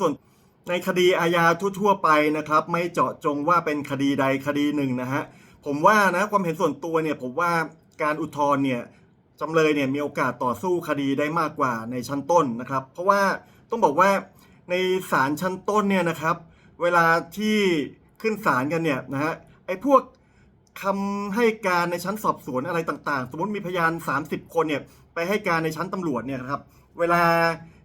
ส่วนในคดีอาญาทั่ว ๆ ไปนะครับ ไม่เจาะจงว่าเป็นคดีใดคดีหนึ่งนะฮะผมว่านะความเห็นส่วนตัวเนี่ยผมว่าการอุทธรณ์เนี่ยจำเลยเนี่ยมีโอกาสต่อสู้คดีได้มากกว่าในชั้นต้นนะครับ เพราะว่าต้องบอกว่าในศาลชั้นต้นเนี่ยนะครับ เวลาที่ขึ้นศาลกันเนี่ยนะฮะไอ้พวกคำให้การในชั้นสอบสวนอะไรต่างๆ สมมติมีพยาน 30 คนเนี่ยไปให้การในชั้นตำรวจเนี่ยนะครับ เวลา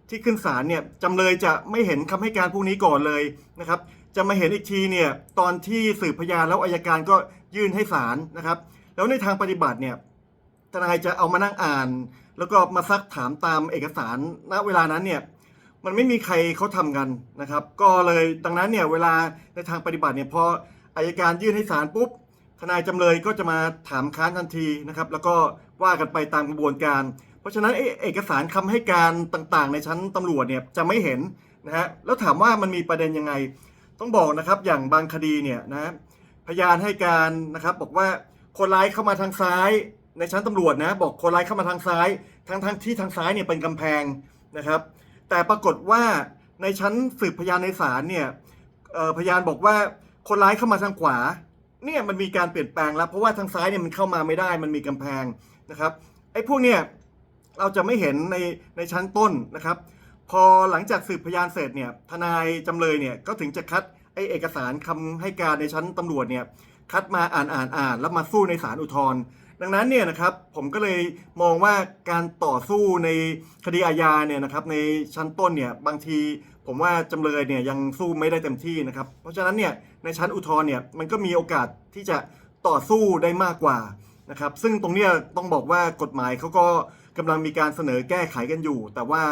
ที่ขึ้นศาลเนี่ยจำเลยจะไม่เห็นคำให้การพวกนี้ก่อนเลยนะครับ จะมาเห็นอีกทีเนี่ยตอนที่สืบพยานแล้วอายการก็ยื่นให้ศาลนะครับ แล้วในทางปฏิบัติเนี่ยทนายจะเอามานั่งอ่าน แล้วก็มาซักถามตามเอกสารณเวลานั้นเนี่ยมันไม่มีใครเขาทำกันนะครับ ก็เลยดังนั้นเนี่ยเวลาในทางปฏิบัติเนี่ยพออายการยื่นให้ศาลปุ๊บทนายจำเลยก็จะมาถามค้านทันทีนะครับ แล้วก็ว่ากันไปตามกระบวนการ เพราะฉะนั้นเอเอกสารคำให้การต่างๆ ในชั้นตำรวจเนี่ยจะไม่เห็นนะฮะแล้วถามว่ามันมีประเด็นยังไง ต้องบอกนะครับอย่างบางคดีเนี่ยนะพยานให้การนะครับบอกว่าคนร้ายเข้ามาทางซ้ายในชั้นตำรวจนะบอกคนร้ายเข้ามาทางซ้ายทั้งทงที่ทางซ้ายเนี่ยเป็นกำแพงนะครับ แต่ปรากฏว่าในชั้นสืบพยานในศาลเนี่ยพยานบอกว่าคนร้ายเข้ามาทางขวาเนี่ยมันมีการเปลี่ยนแปลงแล้ว เพราะว่าทางซ้ายเนี่ยมันเข้ามาไม่ได้มันมีกำแพงนะครับไอ้พวกเนี่ย เราจะไม่เห็นในในชั้นต้นนะครับ พอหลังจากสืบพยานเสร็จเนี่ยทนายจำเลยเนี่ยก็ถึงจะคัดไอเอกสารคำให้การในชั้นตำรวจเนี่ยคัดมาอ่านอ่านอ่านแล้วมาสู้ในศาลอุทธรณ์ดังนั้นเนี่ยนะครับผมก็เลยมองว่าการต่อสู้ในคดีอาญาเนี่ยนะครับในชั้นต้นเนี่ยบางทีผมว่าจำเลยเนี่ยยังสู้ไม่ได้เต็มที่นะครับ เพราะฉะนั้นเนี่ยในชั้นอุทธรณ์เนี่ยมันก็มีโอกาสที่จะต่อสู้ได้มากกว่านะครับซึ่งตรงเนี้ยต้องบอกว่ากฎหมายเขาก็ กำลังมีการเสนอแก้ไขกันอยู่ แต่ว่า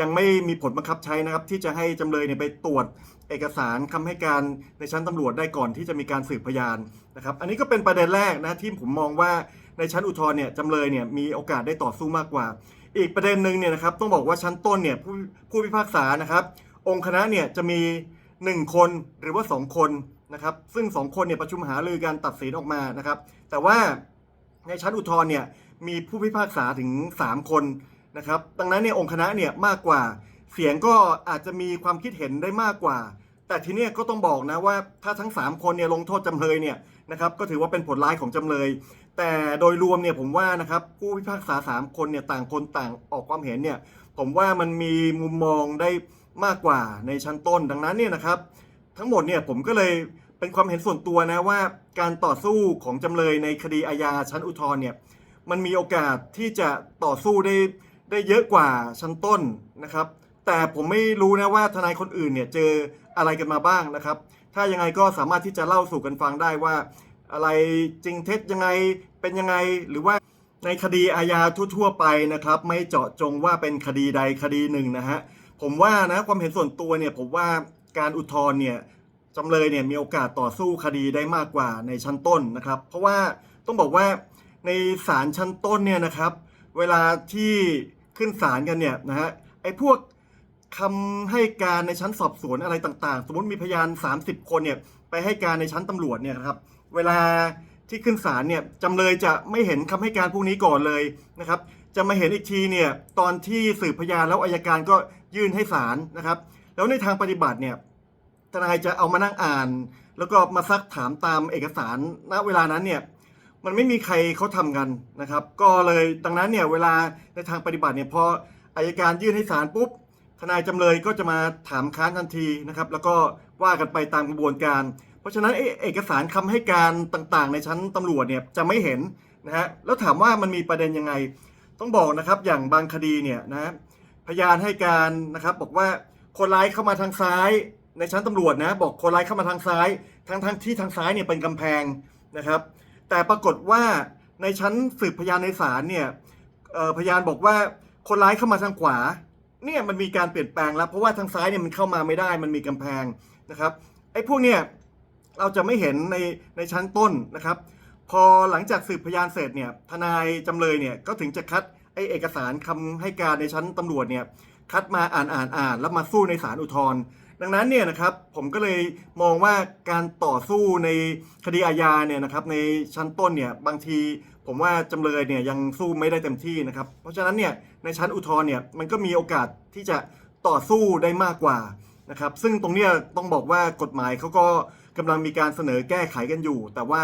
ยังไม่มีผลบังคับใช้นะครับ ที่จะให้จำเลยเนี่ยไปตรวจเอกสารคำให้การในชั้นตำรวจได้ก่อนที่จะมีการสืบพยานนะครับ อันนี้ก็เป็นประเด็นแรกนะที่ผมมองว่าในชั้นอุทธรณ์เนี่ยจำเลยเนี่ยมีโอกาสได้ต่อสู้มากกว่า อีกประเด็นหนึ่งเนี่ยนะครับต้องบอกว่าชั้นต้นเนี่ยผู้ผู้พิพากษานะครับ องค์คณะเนี่ยจะมี 1 คนหรือว่า 2 คนนะครับซึ่ง 2 คนเนี่ยประชุมหารือการตัดสินออกมานะครับ แต่ว่าในชั้นอุทธรณ์เนี่ย มีผู้พิพากษาถึง 3 คนนะครับ ดังนั้นเนี่ยองค์คณะเนี่ยมากกว่า เสียงก็อาจจะมีความคิดเห็นได้มากกว่า แต่ทีเนี้ยก็ต้องบอกนะว่าถ้าทั้ง 3 คนเนี่ยลงโทษจำเลยเนี่ยนะครับก็ถือว่าเป็นผลร้ายของจำเลย แต่โดยรวมเนี่ยผมว่านะครับผู้พิพากษา 3 คนเนี่ยต่างคนต่างออกความเห็นเนี่ยผมว่ามันมีมุมมองได้มากกว่าในชั้นต้น ดังนั้นเนี่ยนะครับ ทั้งหมดเนี่ยผมก็เลยเป็นความเห็นส่วนตัวนะว่าการต่อสู้ของจำเลยในคดีอาญาชั้นอุทธรณ์เนี่ย มันมีโอกาสที่จะต่อสู้ได้ได้เยอะกว่าชั้นต้นนะครับ แต่ผมไม่รู้นะว่าทนายคนอื่นเนี่ยเจออะไรกันมาบ้างนะครับ ถ้ายังไงก็สามารถที่จะเล่าสู่กันฟังได้ว่า อะไรจริงเท็จยังไงเป็นยังไงหรือว่าในคดีอาญาทั่ว ๆ ไปนะครับ ไม่เจาะจงว่าเป็นคดีใดคดีหนึ่งนะฮะผมว่านะความเห็นส่วนตัวเนี่ยผมว่าการอุทธรณ์เนี่ยจำเลยเนี่ยมีโอกาสต่อสู้คดีได้มากกว่าในชั้นต้นนะครับ เพราะว่าต้องบอกว่า ในศาลชั้นต้นเนี่ยนะครับ เวลาที่ขึ้นศาลกันเนี่ยนะฮะไอ้พวกคำให้การในชั้นสอบสวนอะไรต่าง ๆ สมมติมีพยาน 30 คนเนี่ยไปให้การในชั้นตำรวจเนี่ยนะครับ เวลาที่ขึ้นศาลเนี่ยจำเลยจะไม่เห็นคำให้การพวกนี้ก่อนเลยนะครับ จะมาเห็นอีกทีเนี่ยตอนที่สืบพยานแล้วอายการก็ยื่นให้ศาลนะครับ แล้วในทางปฏิบัติเนี่ยทนายจะเอามานั่งอ่าน แล้วก็มาซักถามตามเอกสารณเวลานั้นเนี่ย มันไม่มีใครเขาทำกันนะครับ ก็เลยดังนั้นเนี่ยเวลาในทางปฏิบัติเนี่ยพออายการยื่นให้ศาลปุ๊บทนายจำเลยก็จะมาถามค้านทันทีนะครับ แล้วก็ว่ากันไปตามกระบวนการ เพราะฉะนั้นเอกสารคำให้การต่างๆ ในชั้นตำรวจเนี่ยจะไม่เห็นนะฮะแล้วถามว่ามันมีประเด็นยังไง ต้องบอกนะครับอย่างบางคดีเนี่ยนะพยานให้การนะครับบอกว่าคนร้ายเข้ามาทางซ้ายในชั้นตำรวจนะบอกคนร้ายเข้ามาทางซ้ายทั้งทั้งที่ทางซ้ายเนี่ยเป็นกำแพงนะครับ แต่ปรากฏว่าในชั้นสืบพยานในศาลเนี่ยพยานบอกว่าคนร้ายเข้ามาทางขวาเนี่ยมันมีการเปลี่ยนแปลงแล้ว เพราะว่าทางซ้ายเนี่ยมันเข้ามาไม่ได้ มันมีกำแพงนะครับไอ้พวกเนี่ยเราจะไม่เห็นในในชั้นต้นนะครับ พอหลังจากสืบพยานเสร็จเนี่ยทนายจำเลยเนี่ยก็ถึงจะคัดไอ้เอกสารคำให้การในชั้นตำรวจเนี่ยคัดมาอ่านอ่านอ่านแล้วมาสู้ในศาลอุทธรณ์ ดังนั้นเนี่ยนะครับผมก็เลยมองว่าการต่อสู้ในคดีอาญาเนี่ยนะครับในชั้นต้นเนี่ยบางทีผมว่าจำเลยเนี่ยยังสู้ไม่ได้เต็มที่นะครับ เพราะฉะนั้นเนี่ยในชั้นอุทธรณ์เนี่ยมันก็มีโอกาสที่จะต่อสู้ได้มากกว่านะครับ ซึ่งตรงเนี้ยต้องบอกว่ากฎหมายเขาก็กำลังมีการเสนอแก้ไขกันอยู่ แต่ว่า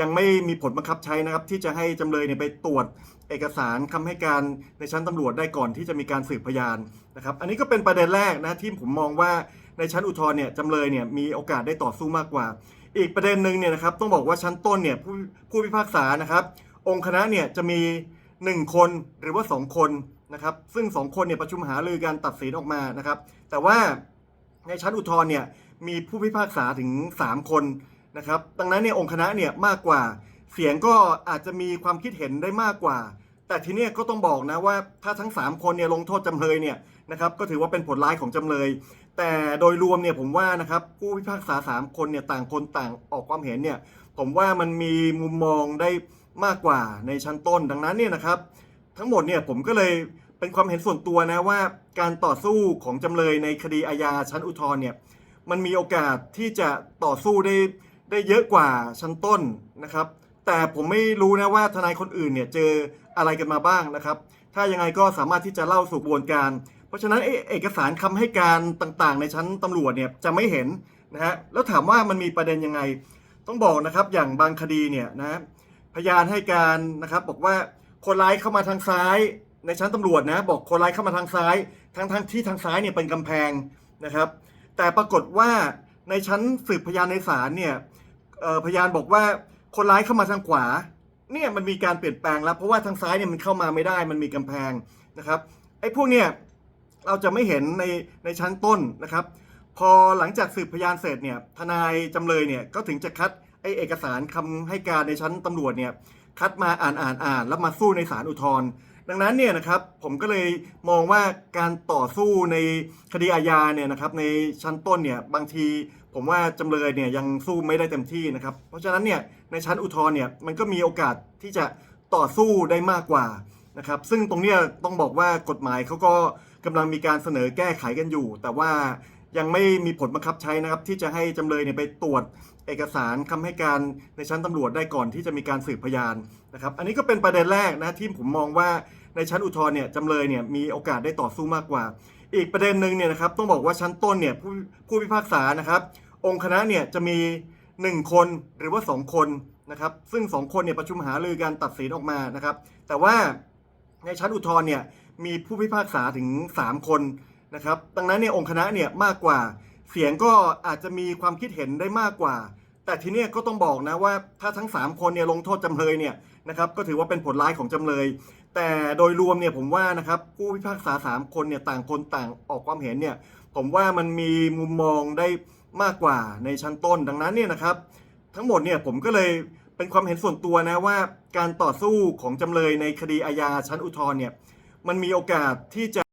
ยังไม่มีผลบังคับใช้นะครับ ที่จะให้จำเลยเนี่ยไปตรวจเอกสารคำให้การในชั้นตำรวจได้ก่อนที่จะมีการสืบพยานนะครับ อันนี้ก็เป็นประเด็นแรกนะที่ผมมองว่าในชั้นอุทธรณ์เนี่ยจำเลยเนี่ยมีโอกาสได้ต่อสู้มากกว่า อีกประเด็นหนึ่งเนี่ยนะครับต้องบอกว่าชั้นต้นเนี่ยผู้ผู้พิพากษานะครับ องค์คณะเนี่ยจะมี 1 คนหรือว่า 2 คนนะครับซึ่ง 2 คนเนี่ยประชุมหารือการตัดสินออกมานะครับ แต่ว่าในชั้นอุทธรณ์เนี่ยมีผู้พิพากษาถึง 3 คน นะครับ ดังนั้นเนี่ยองค์คณะเนี่ยมากกว่า เสียงก็อาจจะมีความคิดเห็นได้มากกว่า แต่ทีเนี้ยก็ต้องบอกนะว่าถ้าทั้ง 3 คนเนี่ยลงโทษจำเลยเนี่ยนะครับก็ถือว่าเป็นผลร้ายของจำเลย แต่โดยรวมเนี่ยผมว่านะครับผู้พิพากษา 3 คนเนี่ยต่างคนต่างออกความเห็นเนี่ยผมว่ามันมีมุมมองได้มากกว่าในชั้นต้น ดังนั้นเนี่ยนะครับ ทั้งหมดเนี่ยผมก็เลยเป็นความเห็นส่วนตัวนะว่าการต่อสู้ของจำเลยในคดีอาญาชั้นอุทธรณ์เนี่ยมันมีโอกาสที่จะต่อสู้ได้ ได้เยอะกว่าชั้นต้นนะครับ แต่ผมไม่รู้นะว่าทนายคนอื่นเนี่ยเจออะไรกันมาบ้างนะครับ ถ้ายังไงก็สามารถที่จะเล่าสู่กระบวนการ เพราะฉะนั้นเอกสารคำให้การต่างๆ ในชั้นตำรวจเนี่ยจะไม่เห็นนะฮะแล้วถามว่ามันมีประเด็นยังไง ต้องบอกนะครับอย่างบางคดีเนี่ยนะพยานให้การนะครับบอกว่าคนร้ายเข้ามาทางซ้ายในชั้นตำรวจนะบอกคนร้ายเข้ามาทางซ้ายทั้งทั้งที่ทางซ้ายเนี่ยเป็นกำแพงนะครับ แต่ปรากฏว่าในชั้นสืบพยานในศาลเนี่ย พยานบอกว่าคนร้ายเข้ามาทางขวาเนี่ยมันมีการเปลี่ยนแปลงแล้วเพราะว่าทางซ้ายเนี่ยมันเข้ามาไม่ได้มันมีกำแพงนะครับไอ้พวกเนี่ยเราจะไม่เห็นในในชั้นต้นนะครับ พอหลังจากสืบพยานเสร็จเนี่ยทนายจำเลยเนี่ยก็ถึงจะคัดไอ้เอกสารคำให้การในชั้นตำรวจเนี่ยคัดมาอ่านอ่านอ่านแล้วมาสู้ในศาลอุทธรณ์ดังนั้นเนี่ยนะครับผมก็เลยมองว่าการต่อสู้ในคดีอาญาเนี่ยนะครับในชั้นต้นเนี่ยบางที ผมว่าจำเลยเนี่ยยังสู้ไม่ได้เต็มที่นะครับ เพราะฉะนั้นเนี่ยในชั้นอุทธรณ์เนี่ยมันก็มีโอกาสที่จะต่อสู้ได้มากกว่านะครับ ซึ่งตรงเนี้ยต้องบอกว่ากฎหมายเขาก็กำลังมีการเสนอแก้ไขกันอยู่ แต่ว่ายังไม่มีผลบังคับใช้นะครับ ที่จะให้จำเลยเนี่ยไปตรวจเอกสารคำให้การในชั้นตำรวจได้ก่อนที่จะมีการสืบพยานนะครับ อันนี้ก็เป็นประเด็นแรกนะที่ผมมองว่าในชั้นอุทธรณ์เนี่ยจำเลยเนี่ยมีโอกาสได้ต่อสู้มากกว่า อีกประเด็นหนึ่งเนี่ยนะครับต้องบอกว่าชั้นต้นเนี่ยผู้ผู้พิพากษานะครับ องค์คณะเนี่ยจะมี 1 คนหรือว่า 2 คนนะครับ ซึ่ง 2 คนเนี่ยประชุมหารือการตัดสินออกมานะครับ แต่ว่าในชั้นอุทธรณ์เนี่ยมีผู้พิพากษาถึง 3 คนนะครับ ดังนั้นเนี่ยองค์คณะเนี่ยมากกว่าเสียงก็อาจจะมีความคิดเห็นได้มากกว่า แต่ทีเนี้ยก็ต้องบอกนะว่าถ้าทั้ง 3 คนเนี่ยลงโทษจำเลยเนี่ยนะครับก็ถือว่าเป็นผลร้ายของจำเลย แต่โดยรวมเนี่ยผมว่านะครับผู้พิพากษา 3 คนเนี่ยต่างคนต่างออกความเห็นเนี่ยผมว่ามันมีมุมมองได้ มากกว่าในชั้นต้นดังนั้นเนี่ยนะครับทั้งหมดเนี่ยผมก็เลยเป็นความเห็นส่วนตัวนะว่าการต่อสู้ของจำเลยในคดีอาญาชั้นอุทธรณ์เนี่ยมันมีโอกาสที่จะ